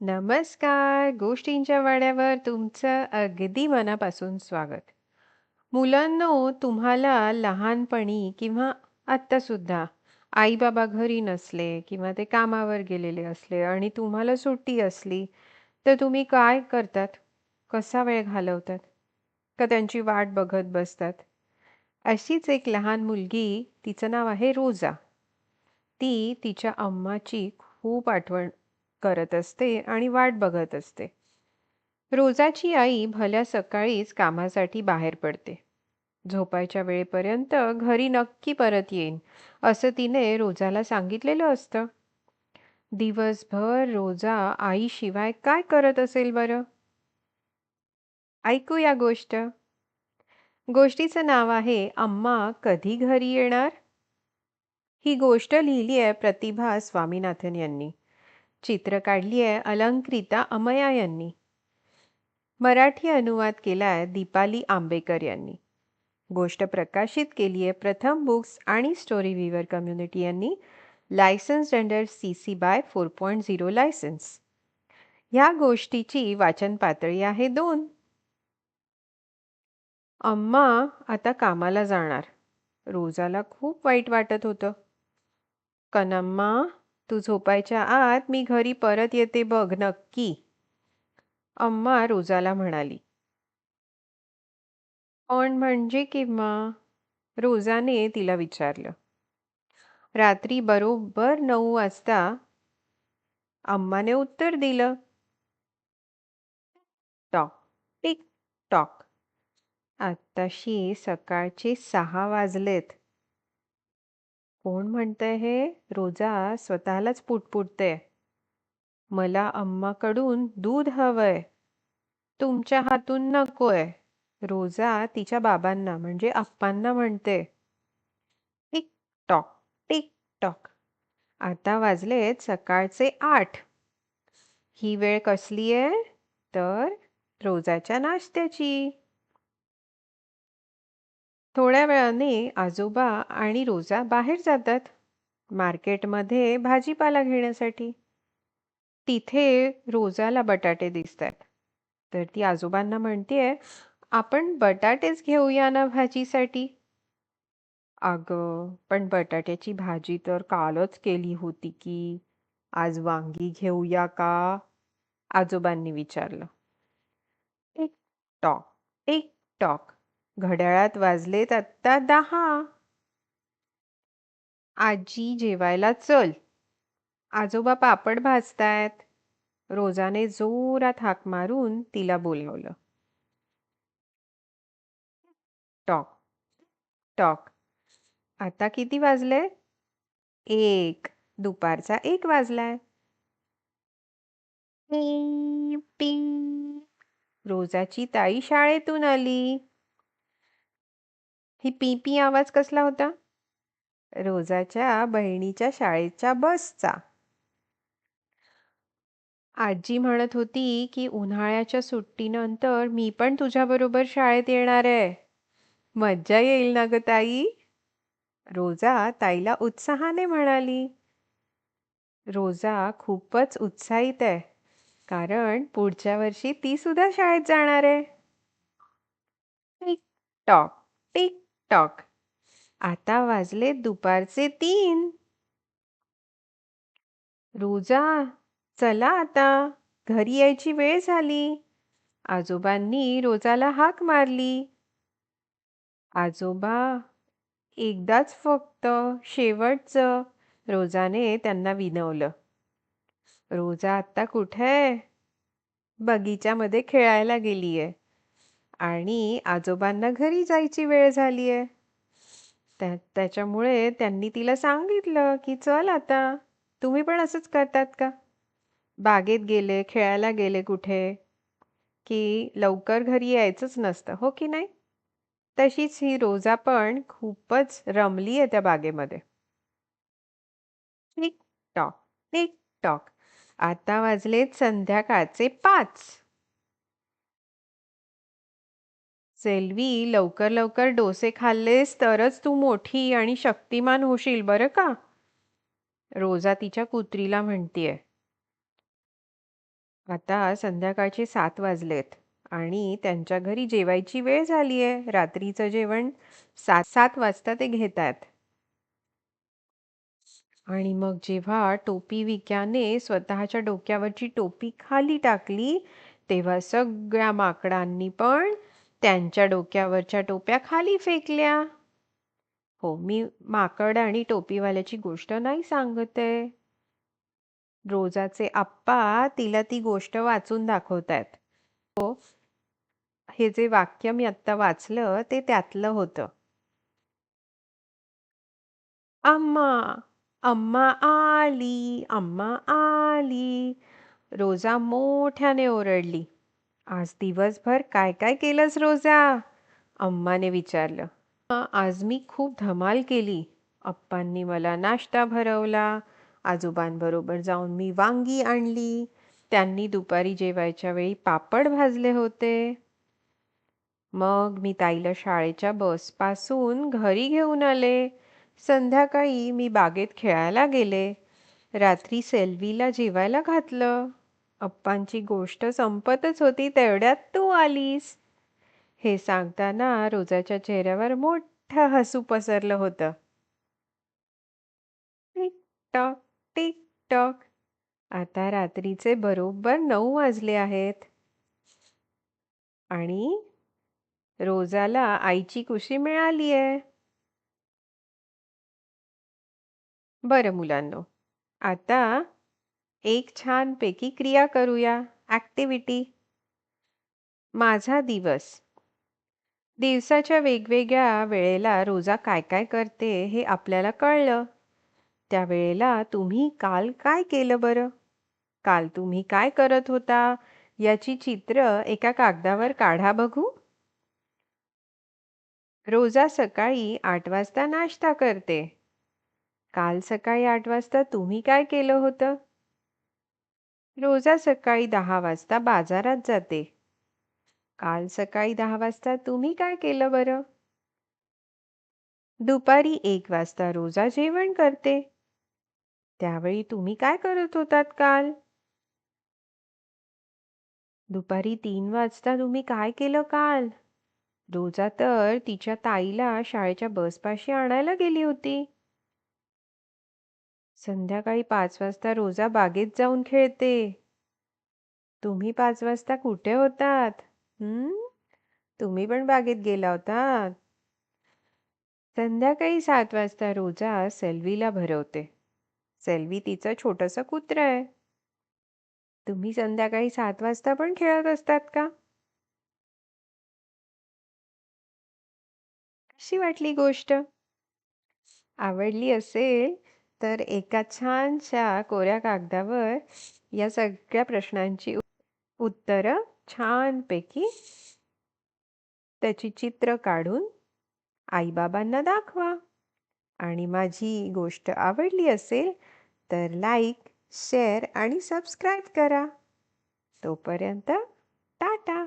नमस्कार. गोष्टींच्या वाड्यावर तुमचं अगदी मनापासून स्वागत. मुलांनो, तुम्हाला लहानपणी किंवा आत्तासुद्धा आई-बाबा घरी नसले किंवा ते कामावर गेलेले असले आणि तुम्हाला सुट्टी असली, तर तुम्ही काय करतात? कसा वेळ घालवतात? का त्यांची वाट बघत बसतात? अशीच एक लहान मुलगी, तिचं नाव आहे रोजा. ती तिच्या अम्माची खूप आठवण करत असते आणि वाट बघत असते. रोजाची आई भल्या सकाळीच कामासाठी बाहेर पडते. झोपायच्या वेळेपर्यंत घरी नक्की परत येईन, असं तिने रोजाला सांगितलेलं असतं. दिवसभर रोजा आईशिवाय काय करत असेल बरं? ऐकूया गोष्ट. गोष्टीचं नाव आहे अम्मा कधी घरी येणार? ही गोष्ट लिहिली आहे प्रतिभा स्वामीनाथन यांनी. चित्र काढली आहे अलंकृता अमया यांनी. मराठी अनुवाद केला आहे दीपाली आंबेकर यांनी. गोष्ट प्रकाशित केली आहे प्रथम बुक्स आणि स्टोरी व्हीवर कम्युनिटी यांनी license under C C by four point zero license. ह्या गोष्टीची वाचन पातळी आहे दोन. अम्मा आता कामाला जाणार. रोजाला खूप वाईट वाटत होतं. कनम्मा, तू झोपायच्या आत मी घरी परत येते बघ नक्की. अम्मा रोजाला म्हणाली. पण म्हणजे किंवा रोजाने तिला विचारलं. रात्री बरोबर नऊ वाजता अम्माने उत्तर दिलं. टॉक टिक टॉक आत्ताशी सकाळचे सहा वाजलेत. कोण म्हणतंय हे? रोजा स्वतःलाच पुटपुटते. मला अम्माकडून दूध हवंय. तुमच्या हातून नकोय. रोजा तिच्या बाबांना म्हणजे आप्पांना म्हणते. टिक टॉक टिक टॉक आता वाजलेत सकाळचे आठ. ही वेळ कसली आहे? तर रोजाच्या नाश्त्याची. थोड्या वेळाने आजोबा आणि रोजा बाहेर जातात. मार्केटमध्ये भाजीपाला घेण्यासाठी. तिथे रोजाला बटाटे दिसतात. तर ती आजोबांना म्हणतेय, आपण बटाटेच घेऊया ना भाजीसाठी. अगं, पण बटाट्याची भाजी तर कालच केली होती की. आज वांगी घेऊया का? आजोबांनी विचारलं. एक टॉक एक टॉक घड्याळात वाजलेत आत्ता दहा. आजी जेवायला चल. आजोबा पापड भाजतायत. रोजाने जोरात हाक मारून तिला बोलावलं. टॉक टॉक आता किती वाजले? एक. दुपारचा एक वाजलाय. रोजाची ताई शाळेतून आली. ही पी पी आवाज कसला होता? रोजाच्या बहिणीच्या शाळेच्या बसचा. आजी म्हणत होती की उन्हाळ्याच्या सुट्टीनंतर मी पण तुझ्याबरोबर शाळेत येणार आहे. मज्जा येईल ना ग ताई? रोजा ताईला उत्साहाने म्हणाली. रोजा खूपच उत्साहित आहे. कारण पुढच्या वर्षी ती सुद्धा शाळेत जाणार आहे. टिक टॉक टिक टॉक आता वाजले दुपारचे तीन. रोजा चला आता घरी यायची वेळ झाली. आजोबांनी रोजाला हाक मारली. आजोबा एकदाच फक्त शेवटचं रोजाने त्यांना विनवलं. रोजा आत्ता कुठे? बगीच्यामध्ये खेळायला गेलीये. आणि आजोबांना घरी जायची वेळ झालीये. त्या त्याच्यामुळे त्यांनी तिला सांगितलं की चल आता. तुम्ही पण असंच करतात का? बागेत गेले, खेळायला गेले कुठे, की लवकर घरी यायचंच नसतं, हो की नाही? तशीच ही रोजा पण खूपच रमलीये त्या बागेमध्ये. टिक टॉक टिक टॉक आता वाजलेत संध्याकाळचे पाच. सेल्वी लवकर लवकर डोसे खाल्लेस तरच तू मोठी आणि शक्तिमान होशील बरं का? रोजा तिच्या कुत्रीला म्हणतीये. आता संध्याकाळचे सात वाजलेत आणि त्यांच्या घरी जेवायची वेळ झाली आहे. रात्रीचं जेवण 7-7 वाजता ते घेतायत. आणि मग जेव्हा टोपी विक्याने स्वतःच्या डोक्यावरची टोपी खाली टाकली, तेव्हा सगळ्या माकडांनी पण त्यांच्या डोक्यावरच्या टोप्या खाली फेकल्या. हो, मी माकड आणि टोपीवाल्याची गोष्ट नाही सांगत आहे. रोजाचे आप्पा तिला ती गोष्ट वाचून दाखवतायत. हो, हे जे वाक्य मी आत्ता वाचलं ते त्यातलं होतं. अम्मा, अम्मा आली, अम्मा आली. रोजा मोठ्याने ओरडली. आज दिवसभर काय काय केलंस रोजा? अम्माने विचारलं. आज मी खूप धमाल केली. अप्पांनी मला नाश्ता भरवला. आजोबांबरोबर जाऊन मी वांगी आणली. त्यांनी दुपारी जेवायच्या वेळी पापड भाजले होते. मग मी ताईला शाळेच्या बसपासून घरी घेऊन आले. संध्याकाळी मी बागेत खेळायला गेले. रात्री सेल्वीला जेवायला घातलं. अप्पांची गोष्ट संपतच होती तेवढ्यात तू आलीस. हे सांगताना रोजाच्या चेहऱ्यावर मोठं हसू पसरलं होतं. टिक टॉक टिक टॉक आता रात्रीचे बरोबर नऊ वाजले आहेत आणि रोजाला आईची कुशी मिळाली आहे बरं मुलांनो आता एक छानपैकी क्रिया करूया. ॲक्टिव्हिटी माझा दिवस. दिवसाच्या वेगवेगळ्या वेळेला रोजा काय काय करते हे आपल्याला कळलं. त्या वेळेला तुम्ही काल काय केलं बरं? काल तुम्ही काय करत होता? याची चित्र एका कागदावर काढा बघू. रोजा सकाळी आठ वाजता नाश्ता करते. काल सकाळी आठ वाजता तुम्ही काय केलं होतं? रोजा सकाळी दहा वाजता बाजारात जाते. काल सकाळी दहा वाजता तुम्ही काय केलं बरं? दुपारी एक वाजता रोजा जेवण करते. त्यावेळी तुम्ही काय करत होतात काल? दुपारी तीन वाजता तुम्ही काय केलं काल? रोजा तर तिच्या ताईला शाळेच्या बसपाशी आणायला गेली होती. संध्याकाळी पाच वाजता रोजा बागेत जाऊन खेळते. तुम्ही पाच वाजता कुठे होतात? हम्म? तुम्ही पण बागेत गेला होतात संध्याकाळी सात वाजता रोजा सेल्वीला भरवते. सेल्वी तिचं छोटंसं कुत्र आहे. तुम्ही संध्याकाळी सात वाजता पण खेळत असतात का? कशी वाटली गोष्ट? आवडली असेल? तर एका छानशा कोऱ्या कागदावर या सगळ्या प्रश्नांची उत्तरं छानपैकी त्याची चित्र काढून आईबाबांना दाखवा. आणि माझी गोष्ट आवडली असेल तर लाईक शेअर आणि सबस्क्राईब करा. तोपर्यंत टाटा!